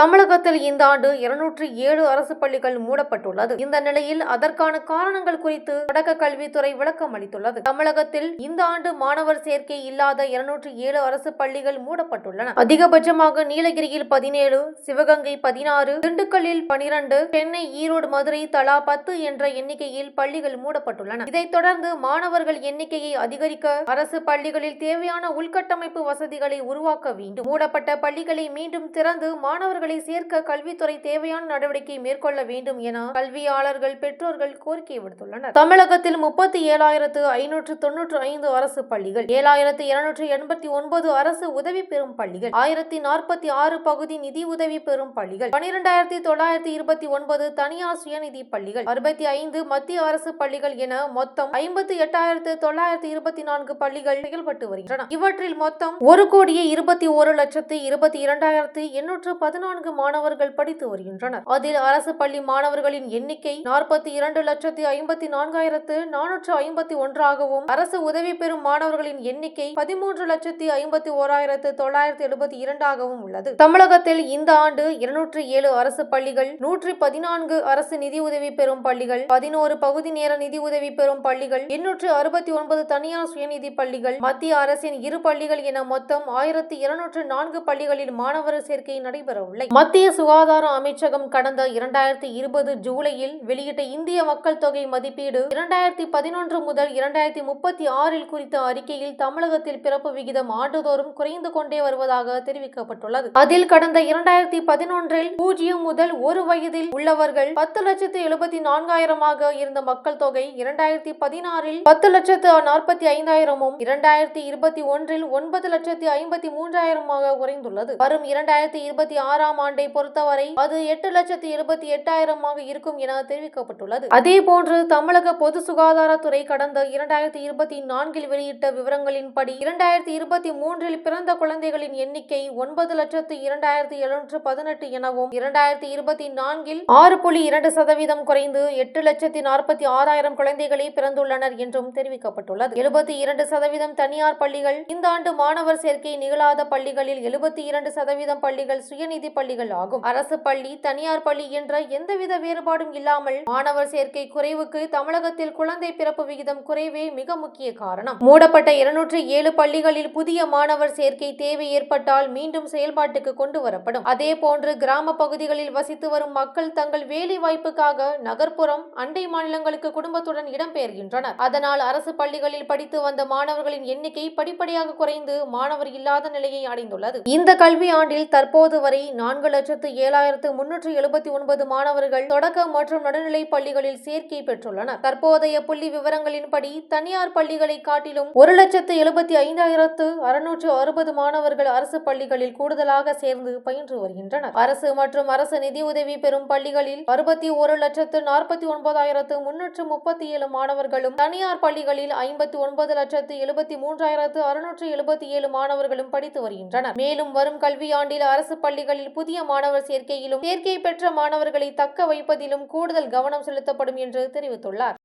தமிழகத்தில் இந்த ஆண்டு இருநூற்றி ஏழு அரசு பள்ளிகள் மூடப்பட்டுள்ளது. இந்த நிலையில் அதற்கான காரணங்கள் குறித்து தொடக்க கல்வித்துறை விளக்கம் அளித்துள்ளது. தமிழகத்தில் இந்த ஆண்டு மாணவர் சேர்க்கை இல்லாத இருநூற்றி ஏழு அரசு பள்ளிகள் மூடப்பட்டுள்ளன. அதிகபட்சமாக நீலகிரியில் பதினேழு சிவகங்கை பதினாறு திண்டுக்கல்லில் பனிரெண்டு சென்னை ஈரோடு மதுரை தலா பத்து என்ற எண்ணிக்கையில் பள்ளிகள் மூடப்பட்டுள்ளன. இதைத் தொடர்ந்து மாணவர்கள் எண்ணிக்கையை அதிகரிக்க அரசு பள்ளிகளில் தேவையான உள்கட்டமைப்பு வசதிகளை உருவாக்க வேண்டும். மூடப்பட்ட பள்ளிகளை மீண்டும் திறந்து மாணவர்கள் மாணவர்களை சேர்க்க கல்வித்துறை தேவையான நடவடிக்கை மேற்கொள்ள வேண்டும் என கல்வியாளர்கள் பெற்றோர்கள் கோரிக்கை விடுத்துள்ளனர். தமிழகத்தில் முப்பத்தி ஏழாயிரத்து ஐநூற்று தொன்னூற்று ஐந்து அரசு பள்ளிகள் ஏழாயிரத்து இருநூற்று எண்பத்தி ஒன்பது அரசு உதவி பெறும் பள்ளிகள் ஆயிரத்தி நாற்பத்தி ஆறு பகுதி நிதி உதவி பெறும் பள்ளிகள் பனிரெண்டாயிரத்தி தொள்ளாயிரத்தி இருபத்தி ஒன்பது தனியார் சுயநிதி பள்ளிகள் அறுபத்தி ஐந்து மத்திய அரசு பள்ளிகள் என மொத்தம் ஐம்பத்தி எட்டாயிரத்து தொள்ளாயிரத்தி இருபத்தி நான்கு பள்ளிகள் செயல்பட்டு வருகின்றன. இவற்றில் மொத்தம் ஒரு கோடியே இருபத்தி ஒரு லட்சத்து இருபத்தி இரண்டாயிரத்து எண்ணூற்று பதினான்கு மாணவர்கள் படித்து வருகின்றனர். அதில் அரசு பள்ளி மாணவர்களின் எண்ணிக்கை நாற்பத்தி இரண்டு லட்சத்தி ஐம்பத்தி நான்காயிரத்து நானூற்று ஐம்பத்தி ஒன்றாகவும் அரசு உதவி பெறும் மாணவர்களின் எண்ணிக்கை பதிமூன்று லட்சத்தி ஐம்பத்தி ஓராயிரத்து தொள்ளாயிரத்து எழுபத்தி இரண்டாகவும் உள்ளது. தமிழகத்தில் இந்த ஆண்டு இருநூற்று ஏழு அரசு பள்ளிகள் நூற்றி பதினான்கு அரசு நிதி உதவி பெறும் பள்ளிகள் பதினோரு பகுதி நேர நிதி உதவி பெறும் பள்ளிகள் எண்ணூற்று அறுபத்தி ஒன்பது தனியார் சுயநிதி பள்ளிகள் மத்திய அரசின் இரு பள்ளிகள் என மொத்தம் ஆயிரத்தி இருநூற்று நான்கு பள்ளிகளில் மாணவர் சேர்க்கை நடைபெறவில்லை மத்திய சுகாதார அமைச்சகம் கடந்த இரண்டாயிரத்தி இருபது ஜூலையில் வெளியிட்ட இந்திய மக்கள் தொகை மதிப்பீடு இரண்டாயிரத்தி பதினொன்று முதல் இரண்டாயிரத்தி முப்பத்தி ஆறில் குறித்த அறிக்கையில் தமிழகத்தில் பிறப்பு விகிதம் ஆண்டுதோறும் குறைந்து கொண்டே வருவதாக தெரிவிக்கப்பட்டுள்ளது. அதில் கடந்த இரண்டாயிரத்தி பதினொன்றில் பூஜ்ஜியம் முதல் ஒரு வயதில் உள்ளவர்கள் பத்து லட்சத்து எழுபத்தி நான்காயிரமாக இருந்த மக்கள் தொகை இரண்டாயிரத்தி பதினாறில் பத்து லட்சத்து நாற்பத்தி ஐந்தாயிரமும் இரண்டாயிரத்தி இருபத்தி ஒன்றில் ஒன்பது லட்சத்தி ஐம்பத்தி மூன்றாயிரமாக குறைந்துள்ளது. வரும் இரண்டாயிரத்தி இருபத்தி ஆறாம் ஆண்டை பொறுத்தவரை அது எட்டு லட்சத்தி எழுபத்தி எட்டாயிரமாக இருக்கும் என தெரிவிக்கப்பட்டுள்ளது. அதே போன்று தமிழக பொது சுகாதாரத்துறை கடந்த இரண்டாயிரத்தி இருபத்தி நான்கில் வெளியிட்ட விவரங்களின்படி இரண்டாயிரத்தி இருபத்தி மூன்றில் பிறந்த குழந்தைகளின் எண்ணிக்கை ஒன்பது லட்சத்து இரண்டாயிரத்தி எழுநூற்று பதினெட்டு எனவும் இரண்டாயிரத்தி இருபத்தி நான்கில் ஆறு புள்ளி இரண்டு சதவீதம் குறைந்து எட்டு லட்சத்தி நாற்பத்தி ஆறாயிரம் குழந்தைகளே பிறந்துள்ளனர் என்றும் தெரிவிக்கப்பட்டுள்ளது. எழுபத்தி இரண்டு சதவீதம் தனியார் பள்ளிகள் இந்த ஆண்டு மாணவர் சேர்க்கை நிகழாத பள்ளிகளில் எழுபத்தி இரண்டு சதவீதம் பள்ளிகள் சுயநிதி பள்ளி பள்ளிகள் ஆகும். அரசு பள்ளி தனியார் பள்ளி என்ற எந்தவித வேறுபாடும் இல்லாமல் மாணவர் சேர்க்கை குறைவுக்கு தமிழகத்தில் குழந்தை பிறப்பு விகிதம் குறைவே மிக முக்கிய காரணம். மூடப்பட்ட இருநூற்றி ஏழு பள்ளிகளில் புதிய மாணவர் சேர்க்கை தேவை ஏற்பட்டால் மீண்டும் செயல்பாட்டுக்கு கொண்டு வரப்படும். அதே போன்று கிராம பகுதிகளில் வசித்து வரும் மக்கள் தங்கள் வேலை வாய்ப்புக்காக நகர்ப்புறம் அண்டை மாநிலங்களுக்கு குடும்பத்துடன் இடம்பெயர்கின்றனர். அதனால் அரசு பள்ளிகளில் படித்து வந்த மாணவர்களின் எண்ணிக்கை படிப்படியாக குறைந்து மாணவர் இல்லாத நிலையை அடைந்துள்ளது. இந்த கல்வி ஆண்டில் தற்போது வரை நான்கு லட்சத்து ஏழாயிரத்து முன்னூற்று எழுபத்தி ஒன்பது மாணவர்கள் தொடக்க மற்றும் நடுநிலை பள்ளிகளில் சேர்க்கை பெற்றுள்ளனர். தற்போதைய புள்ளி விவரங்களின்படி தனியார் பள்ளிகளை காட்டிலும் ஒரு லட்சத்து எழுபத்தி ஐந்தாயிரத்து அறுநூற்று அறுபது மாணவர்கள் அரசு பள்ளிகளில் கூடுதலாக சேர்ந்து பயின்று வருகின்றனர். அரசு மற்றும் அரசு நிதியுதவி பெறும் பள்ளிகளில் அறுபத்தி ஒரு லட்சத்து நாற்பத்தி ஒன்பதாயிரத்து முன்னூற்று முப்பத்தி ஏழு மாணவர்களும் தனியார் பள்ளிகளில் ஐம்பத்தி ஒன்பது லட்சத்து எழுபத்தி மூன்றாயிரத்து அறுநூற்று எழுபத்தி ஏழு மாணவர்களும் படித்து வருகின்றனர். மேலும் வரும் கல்வியாண்டில் அரசு பள்ளிகளில் புதிய மாணவர் சேர்க்கையிலும் சேர்க்கை பெற்ற மாணவர்களை தக்க வைப்பதிலும் கூடுதல் கவனம் செலுத்தப்படும் என்று தெரிவித்துள்ளார்.